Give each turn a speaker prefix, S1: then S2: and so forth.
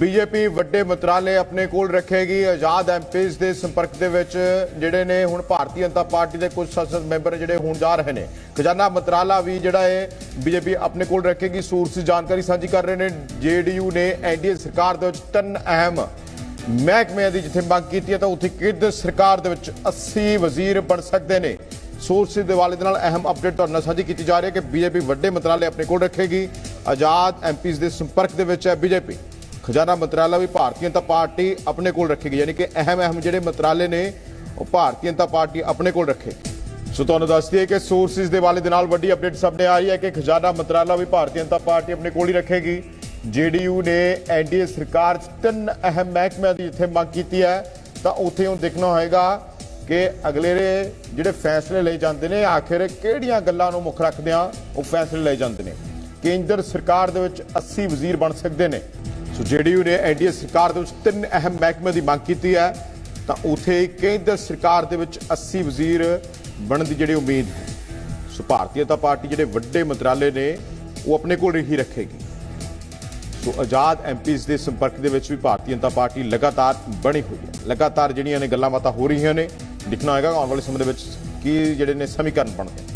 S1: BJP ਵੱਡੇ ਮੰਤਰਾਲੇ ਆਪਣੇ ਕੋਲ ਰੱਖੇਗੀ। ਆਜ਼ਾਦ ਐਮਪੀਜ਼ ਦੇ ਸੰਪਰਕ ਦੇ ਵਿੱਚ ਜਿਹੜੇ ਨੇ ਹੁਣ ਭਾਰਤੀ ਜਨਤਾ ਪਾਰਟੀ ਦੇ ਕੁਝ ਸੰਸਦ ਮੈਂਬਰ ਜਿਹੜੇ ਹੋਣ ਜਾ ਰਹੇ ਨੇ। ਖਜ਼ਾਨਾ ਮੰਤਰਾਲਾ ਵੀ ਜਿਹੜਾ ਹੈ ਬੀਜੇਪੀ ਆਪਣੇ ਕੋਲ ਰੱਖੇਗੀ। ਸੂਰਸ ਜਾਣਕਾਰੀ ਸਾਂਝੀ ਕਰ ਰਹੇ ਨੇ। ਜੇਡੀਯੂ ਨੇ ਐਨਡੀਏ ਸਰਕਾਰ ਦੇ ਵਿੱਚ ਤਿੰਨ ਅਹਿਮ ਮਹਿਕਮਿਆਂ ਦੀ ਜਿੱਥੇ ਮੰਗ ਕੀਤੀ ਹੈ ਤਾਂ ਉੱਥੇ ਕਿਹਦੇ ਸਰਕਾਰ ਦੇ ਵਿੱਚ 80 ਵਜ਼ੀਰ ਬਣ ਸਕਦੇ ਨੇ। ਸੋਰਸ ਦੇ ਵਾਲੇ ਦੇ ਨਾਲ ਅਹਿਮ ਅਪਡੇਟ ਤੁਹਾਡੇ ਨਾਲ ਸਾਂਝੀ ਕੀਤੀ ਜਾ ਰਹੀ ਹੈ ਕਿ ਬੀਜੇਪੀ ਵੱਡੇ ਮੰਤਰਾਲੇ ਆਪਣੇ ਕੋਲ ਰੱਖੇਗੀ। ਆਜ਼ਾਦ ਐਮਪੀਜ਼ ਦੇ ਸੰਪਰਕ ਦੇ ਵਿੱਚ ਹੈ ਬੀਜੇਪੀ। ਖਜ਼ਾਨਾ ਮੰਤਰਾਲਾ ਵੀ ਭਾਰਤੀ ਜਨਤਾ ਪਾਰਟੀ ਆਪਣੇ ਕੋਲ ਰੱਖੇਗੀ, ਯਾਨੀ ਕਿ ਅਹਿਮ ਅਹਿਮ ਜਿਹੜੇ ਮੰਤਰਾਲੇ ਨੇ, ਉਹ ਭਾਰਤੀ ਜਨਤਾ ਪਾਰਟੀ ਆਪਣੇ ਕੋਲ ਰੱਖੇਗੀ ਸੋ ਤੁਹਾਨੂੰ ਦੱਸ ਦਈਏ ਕਿ ਸੋਰਸਿਸ ਦੇ ਵਾਲੇ ਦੇ ਨਾਲ ਵੱਡੀ ਅਪਡੇਟ ਸਾਹਮਣੇ ਆ ਰਹੀ ਹੈ ਕਿ ਖਜ਼ਾਨਾ ਮੰਤਰਾਲਾ ਵੀ ਭਾਰਤੀ ਜਨਤਾ ਪਾਰਟੀ ਆਪਣੇ ਕੋਲ ਹੀ ਰੱਖੇਗੀ। ਜੇਡੀਯੂ ਨੇ ਐਨਡੀਏ ਸਰਕਾਰ 'ਚ ਤਿੰਨ ਅਹਿਮ ਮਹਿਕਮਿਆਂ ਦੀ ਜਿੱਥੇ ਮੰਗ ਕੀਤੀ ਹੈ। ਤਾਂ ਉੱਥੇ ਹੁਣ ਦੇਖਣਾ ਹੋਏਗਾ ਕਿ ਅਗਲੇ ਜਿਹੜੇ ਫੈਸਲੇ ਲਏ ਜਾਂਦੇ ਨੇ, ਆਖਿਰ ਕਿਹੜੀਆਂ ਗੱਲਾਂ ਨੂੰ ਮੁੱਖ ਰੱਖਦਿਆਂ ਉਹ ਫੈਸਲੇ ਲਏ ਜਾਂਦੇ ਨੇ। ਕੇਂਦਰ ਸਰਕਾਰ ਦੇ ਵਿੱਚ 80 ਵਜ਼ੀਰ ਬਣ ਸਕਦੇ ਨੇ। ਸੋ ਜੇਡੀਯੂ ਨੇ ਐਨਡੀਏ ਸਰਕਾਰ ਦੇ ਵਿੱਚ ਤਿੰਨ ਅਹਿਮ ਮਹਿਕਮੇ ਦੀ ਮੰਗ ਕੀਤੀ ਹੈ, ਤਾਂ ਉਥੇ ਕੇਂਦਰ ਸਰਕਾਰ ਦੇ ਵਿੱਚ 80 ਵਜ਼ੀਰ ਬਣਨ ਦੀ ਜਿਹੜੀ ਉਮੀਦ ਹੈ। ਸੋ ਭਾਰਤੀ ਜਨਤਾ ਪਾਰਟੀ ਜਿਹੜੇ ਵੱਡੇ ਮੰਤਰਾਲੇ ਨੇ, ਉਹ ਆਪਣੇ ਕੋਲ ਹੀ ਰੱਖੇਗੀ। ਸੋ ਆਜ਼ਾਦ ਐਮਪੀਜ਼ ਦੇ ਸੰਪਰਕ ਦੇ ਵਿੱਚ ਵੀ ਭਾਰਤੀ ਜਨਤਾ ਪਾਰਟੀ ਲਗਾਤਾਰ ਬਣੀ ਹੋਈ ਹੈ। ਲਗਾਤਾਰ ਜਿਹੜੀਆਂ ਨੇ ਗੱਲਾਂ ਬਾਤਾਂ ਹੋ ਰਹੀਆਂ ਨੇ ਦੇਖਣਾ ਹੋਏਗਾ ਆਉਣ ਵਾਲੇ ਸਮੇਂ ਦੇ ਵਿੱਚ ਕੀ ਜਿਹੜੇ ਨੇ ਸਮੀਕਰਨ ਬਣਦੇ ਨੇ